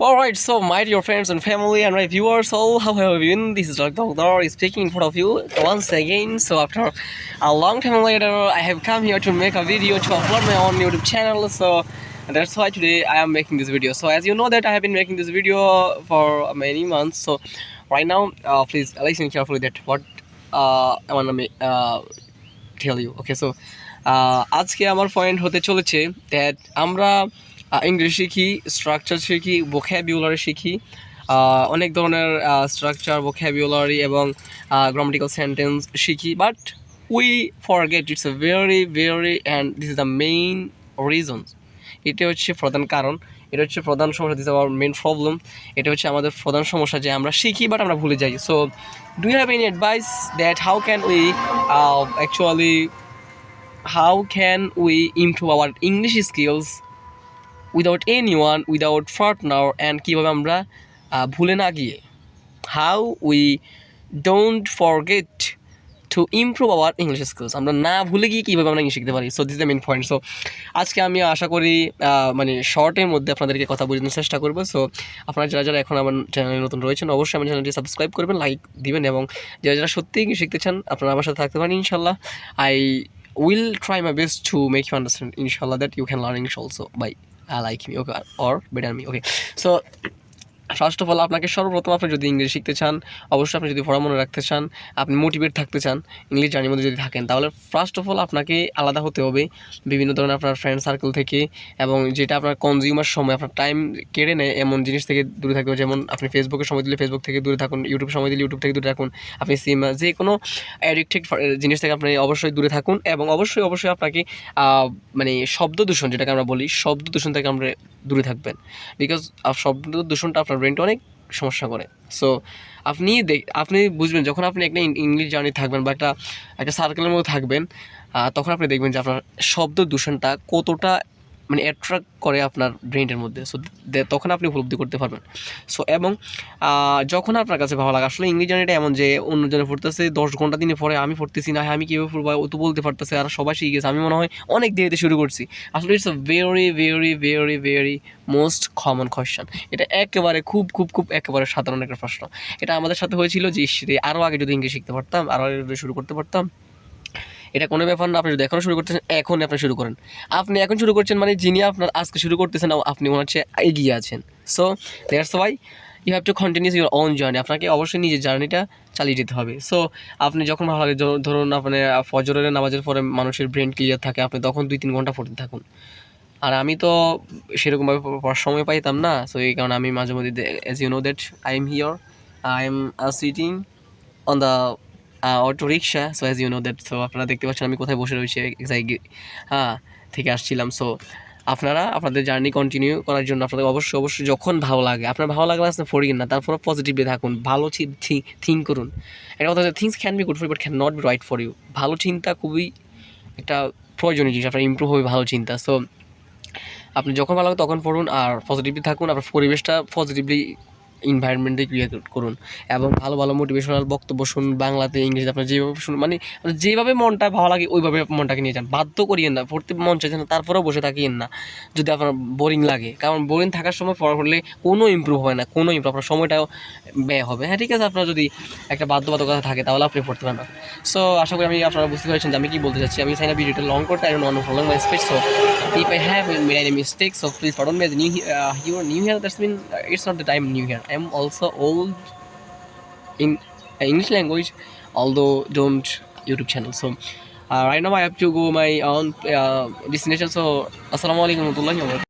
Alright, so my dear friends and family and my viewers, all how have you been? This is Dr. Doctor speaking in front of you once again. So after a long time later, I have come here to make a video to upload my own YouTube channel. So that's why today I am making this video. So as you know that I have been making this video for many months. So right now, uh, please listen carefully that what uh, I make, uh, tell you. Okay, so uh, আজকে আমার point হতে চলেছে that আমরা English শিখি structure শিখি vocabulary শিখি। অনেক ধরনের স্ট্রাকচার ভোক্যাবুলারি এবং গ্রামাটিক্যাল সেন্টেন্স শিখি। But we forget it's a very very and this is the main reason এটা হচ্ছে প্রধান কারণ। এটা হচ্ছে প্রধান সমস্যা দিস আওয়ার মেন প্রবলেম এটা হচ্ছে আমাদের প্রধান সমস্যা যে আমরা শিখি বাট আমরা ভুলে যাই। So do have any advice that how can we actually how can we improve English English skills without anyone, without partner and কীভাবে আমরা ভুলে না গিয়ে। How we don't forget two improve hour English skills আমরা না ভুলে গিয়ে কীভাবে আমরা ইংলিশ শিখতে পারি। So this the main point so আজকে আমি আশা করি মানে শর্টের মধ্যে আপনাদেরকে কথা বোঝানোর চেষ্টা করব। সো আপনারা যারা যারা এখন আমার চ্যানেলে নতুন রয়েছেন, অবশ্যই আমার চ্যানেলটি সাবস্ক্রাইব করবেন লাইক দিবেন, এবং যারা যারা সত্যিই শিখতে চান, আপনারা আমার সাথে থাকতে পারেন ইনশাল্লাহ I will try my best to make you understand inshallah that you can learn english also by i like me okay or better me okay so first of all আপনাকে সর্বপ্রথম আপনি যদি ইংলিশ শিখতে চান, অবশ্যই আপনি যদি পড়া মনে রাখতে চান, আপনি মোটিভেট থাকতে চান ইংলিশ জার্নির মধ্যে যদি থাকেন, তাহলে ফার্স্ট অফ অল আপনাকে আলাদা হতে হবে। বিভিন্ন ধরনের আপনার ফ্রেন্ড সার্কেল থেকে এবং যেটা আপনার কনজিউমার সময়, আপনার টাইম কেড়ে নেয় এমন জিনিস থেকে দূরে থাকতে হবে। যেমন আপনি ফেসবুকে সময় দিলে ফেসবুক থেকে দূরে থাকুন ইউটিউব সময় দিলে ইউটিউব থেকে দূরে থাকুন। আপনি সিনেমা যে কোনো অ্যাডিক্টেড জিনিস থেকে আপনি অবশ্যই দূরে থাকুন এবং অবশ্যই অবশ্যই আপনাকে মানে শব্দ দূষণ, যেটাকে আমরা বলি, শব্দ দূষণ থেকে আমরা দূরে থাকবেন। বিকজ শব্দ দূষণটা আপনার ব্রেনটা অনেক সমস্যা করে। সো আপনি আপনি বুঝবেন, যখন আপনি একটা ইংলিশ জার্নি থাকবেন বা একটা একটা সার্কেলের মধ্যে থাকবেন তখন আপনি দেখবেন যে আপনার শব্দ দূষণটা কতটা মানে অ্যাট্রাক্ট করে আপনার ব্রেনের মধ্যে। সো তখন আপনি উপলব্ধি করতে পারবেন। সো এবং যখন আপনার কাছে ভালো লাগে, আসলে ইংলিশ জার্নিটা এমন যে, অন্যজনে পড়তেছে, দশ ঘণ্টা দিনে পরে আমি পড়তেছি না, আমি কীভাবে পড়ব, ও তো বলতে পারতেছে, আর সবাই শিখে গেছে। আমি মনে হয় অনেক দেরিতে শুরু করছি। আসলে it's a very very very very most common question এটা একেবারে খুব খুব খুব একেবারে সাধারণ একটা প্রশ্ন। এটা আমাদের সাথে হয়েছিল যে আরও আগে যদি ইংলিশ শিখতে পারতাম আরও আগে শুরু করতে পারতাম এটা কোনো ব্যাপার না, আপনি যদি এখনও শুরু করতেছেন এখন আপনি শুরু করেন। আপনি এখন শুরু করছেন মানে যিনি আপনার আজকে শুরু করতেছেন আপনি ওনার চেয়ে এগিয়ে আছেন। So that's why you have to continues your own journey আপনাকে অবশ্যই নিজের জার্নিটা চালিয়ে যেতে হবে। সো আপনি যখন ভালো লাগে ধরুন- আপনার ফজরের নামাজের পরে মানুষের ব্রেন ক্লিয়ার থাকে, আপনি তখন দুই তিন ঘণ্টা পড়তে থাকুন। আর আমি তো সেরকমভাবে পড়ার সময় পাইতাম না সো এই কারণে আমি মাঝে মধ্যে as you know that I am here I am sitting on the auto rickshaw so as you know that so আপনারা দেখতে পাচ্ছেন আমি কোথায় বসে রয়েছি হ্যাঁ থেকে আসছিলাম। সো আপনারা, আপনাদের জার্নি কন্টিনিউ করার জন্য আপনাদের অবশ্যই অবশ্যই যখন ভালো লাগে, আপনার ভালো লাগলে আপনি ফরিয়েন না তারপরে পজিটিভলি থাকুন, ভালো থিঙ্ক করুন। এটা কথা things can be good for but can not be right for you ভালো চিন্তা খুবই একটা প্রয়োজনীয় জিনিস, আপনার ইম্প্রুভ হবে ভালো চিন্তা। সো আপনি যখন ভালো লাগে তখন পড়ুন, আর পজিটিভলি থাকুন, আপনার পরিবেশটা পজিটিভলি ইনভায়রনমেন্টে ক্রিয়েট করুন এবং ভালো ভালো মোটিভেশনাল বক্তব্য শুনুন বাংলাতে ইংরেজিতে আপনার যেভাবে শুনুন মানে যেভাবে মনটা ভালো লাগে ওইভাবে মনটাকে নিয়ে যান বাধ্য করিয়েন না পড়তে মন চাইছে না তারপরেও বসে থাকিয়েন না যদি আপনার বোরিং লাগে কারণ বোরিং থাকার সময় পড়া পড়লে কোনো ইমপ্রুভ হয় না কোনো ইমপ্রুভ আপনার সময়টাও ব্যয় হবে হ্যাঁ ঠিক আছে আপনার যদি একটা বাধ্যবাধকতা থাকে তাহলে আপনি পড়তে পারেন না সো আশা করি আমি আপনারা বুঝতে পেরেছেন যে আমি কি বলতে চাচ্ছি আমি চাই না ভিডিওটা লং করতে I don't follow my space so if I have made any mistake, so please pardon me new he- uh, you are new here. That's mean uh, it's. I'm also old in uh, English language, although don't YouTube channel. So uh, right now I have to go my own uh, destination. So assalamu alaikum warahmatullahi wabarakatuh.